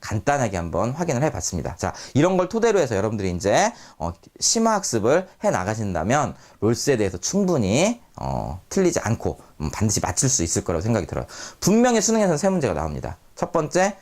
간단하게 한번 확인을 해봤습니다. 자, 이런 걸 토대로 해서 여러분들이 이제 어, 심화 학습을 해 나가신다면 롤스에 대해서 충분히 어, 틀리지 않고 음, 반드시 맞출 수 있을 거라고 생각이 들어요. 분명히 수능에서는 세 문제가 나옵니다. 첫 번째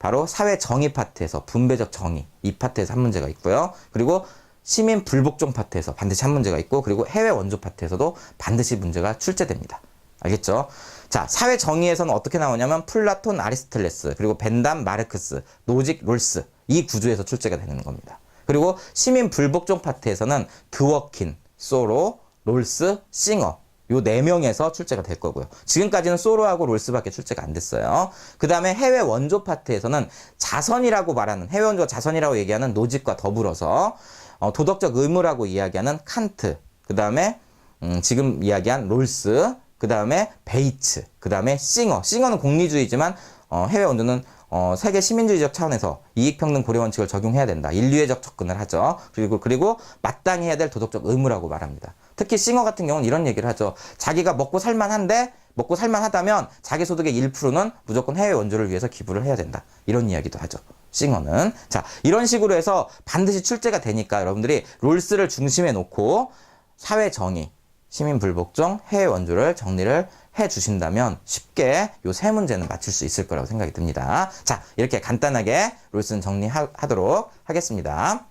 바로 사회 정의 파트에서 분배적 정의 이 파트에서 한 문제가 있고요. 그리고 시민 불복종 파트에서 반드시 한 문제가 있고 그리고 해외 원조 파트에서도 반드시 문제가 출제됩니다. 알겠죠? 자, 사회 정의에서는 어떻게 나오냐면 플라톤, 아리스텔레스, 그리고 벤담, 마르크스, 노직, 롤스 이 구조에서 출제가 되는 겁니다. 그리고 시민 불복종 파트에서는 드워킨, 소로, 롤스, 싱어 요 네 명에서 출제가 될 거고요. 지금까지는 소로하고 롤스밖에 출제가 안 됐어요. 그 다음에 해외 원조 파트에서는 자선이라고 말하는 해외 원조 자선이라고 얘기하는 노직과 더불어서 어, 도덕적 의무라고 이야기하는 칸트, 그 다음에 음, 지금 이야기한 롤스, 그 다음에 베이츠, 그 다음에 싱어. 싱어는 공리주의지만 어, 해외 원조는 어, 세계 시민주의적 차원에서 이익평등 고려 원칙을 적용해야 된다. 인류애적 접근을 하죠. 그리고 그리고 마땅히 해야 될 도덕적 의무라고 말합니다. 특히 싱어 같은 경우는 이런 얘기를 하죠. 자기가 먹고 살만한데 먹고 살만하다면 자기 소득의 1%는 무조건 해외 원조를 위해서 기부를 해야 된다. 이런 이야기도 하죠. 싱어는 자 이런 식으로 해서 반드시 출제가 되니까 여러분들이 롤스를 중심에 놓고 사회 정의, 시민 불복종, 해외 원조를 정리를 해 주신다면 쉽게 요 세 문제는 맞출 수 있을 거라고 생각이 듭니다. 자, 이렇게 간단하게 롤스는 정리하도록 하겠습니다.